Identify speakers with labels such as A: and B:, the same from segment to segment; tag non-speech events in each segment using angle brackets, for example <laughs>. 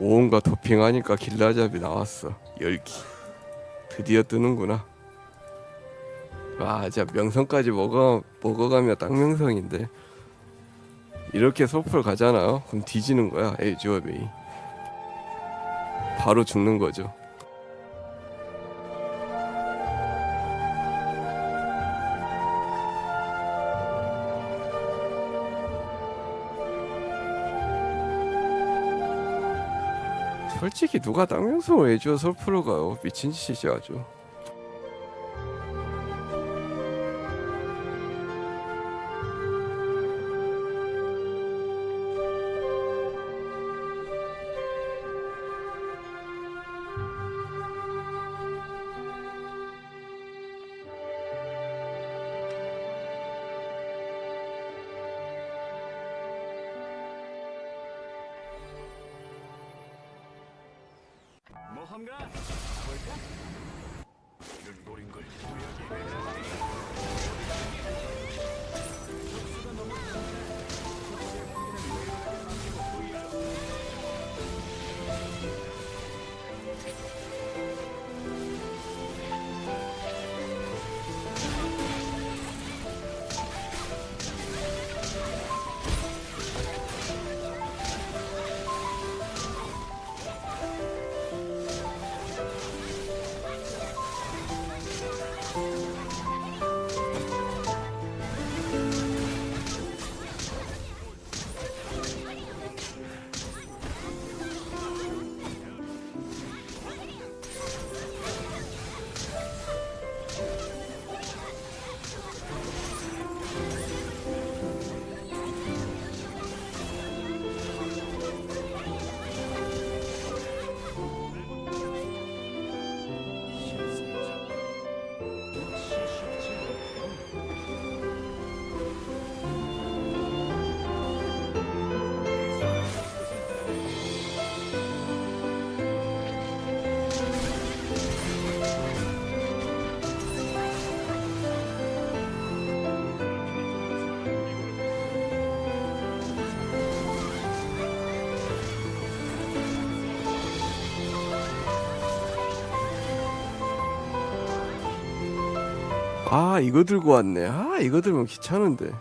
A: 온갖 토핑하니까 길라잡이 나왔어. 열기. 드디어 뜨는구나. 와 진짜 명성까지 먹어 먹어가면 딱 명성인데. 이렇게 소풀 가잖아요 그럼 뒤지는 거야 에이즈워베이. 바로 죽는 거죠 솔직히 누가 땅명성 에이즈워 소풀을 가요 미친 짓이지 아주
B: Come grab. Wake up.
A: 아 이거 들고 왔네. 아 이거 들면 귀찮은데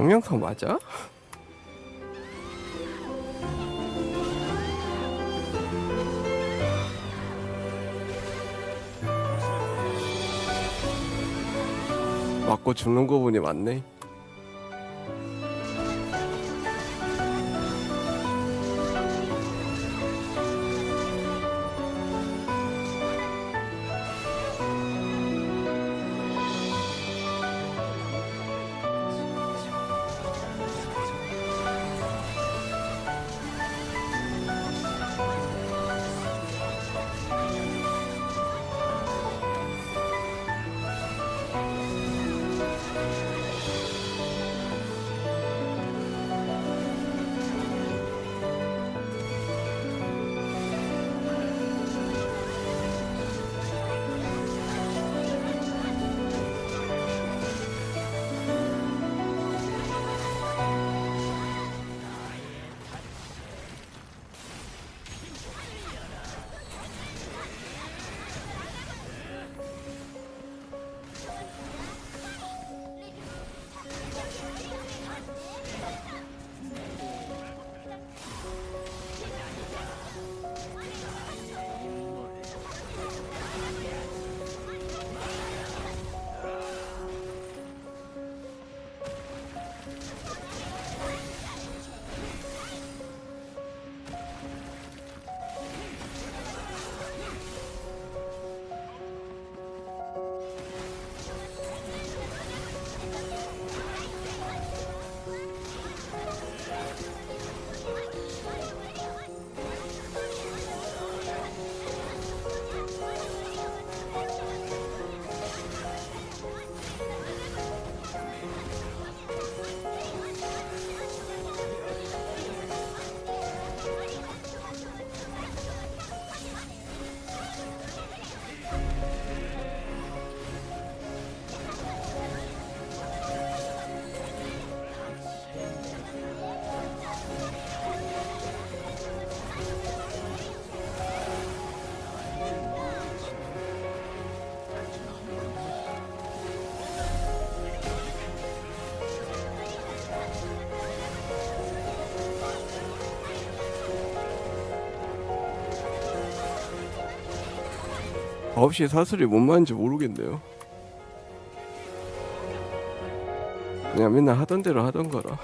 A: 당명성 맞아? 맞고 죽는 거 보니 맞네. 9시 사슬이 뭔 말인지 모르겠네요. 그냥 맨날 하던 대로 하던 거라.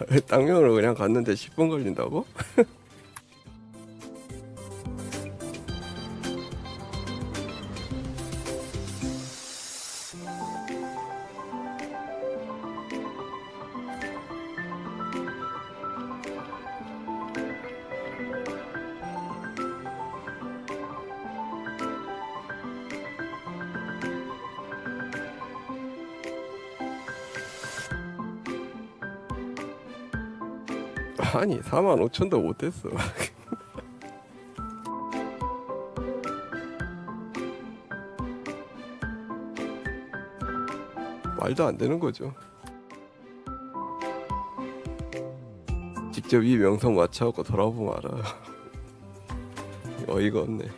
A: 와 땅명으로 그냥 갔는데 10분 걸린다고? 아니 4만 5천도 못했어. <laughs> 말도 안 되는 거죠. 직접 이 명성 맞춰갖고 돌아보면 알아 <laughs> 어이가 없네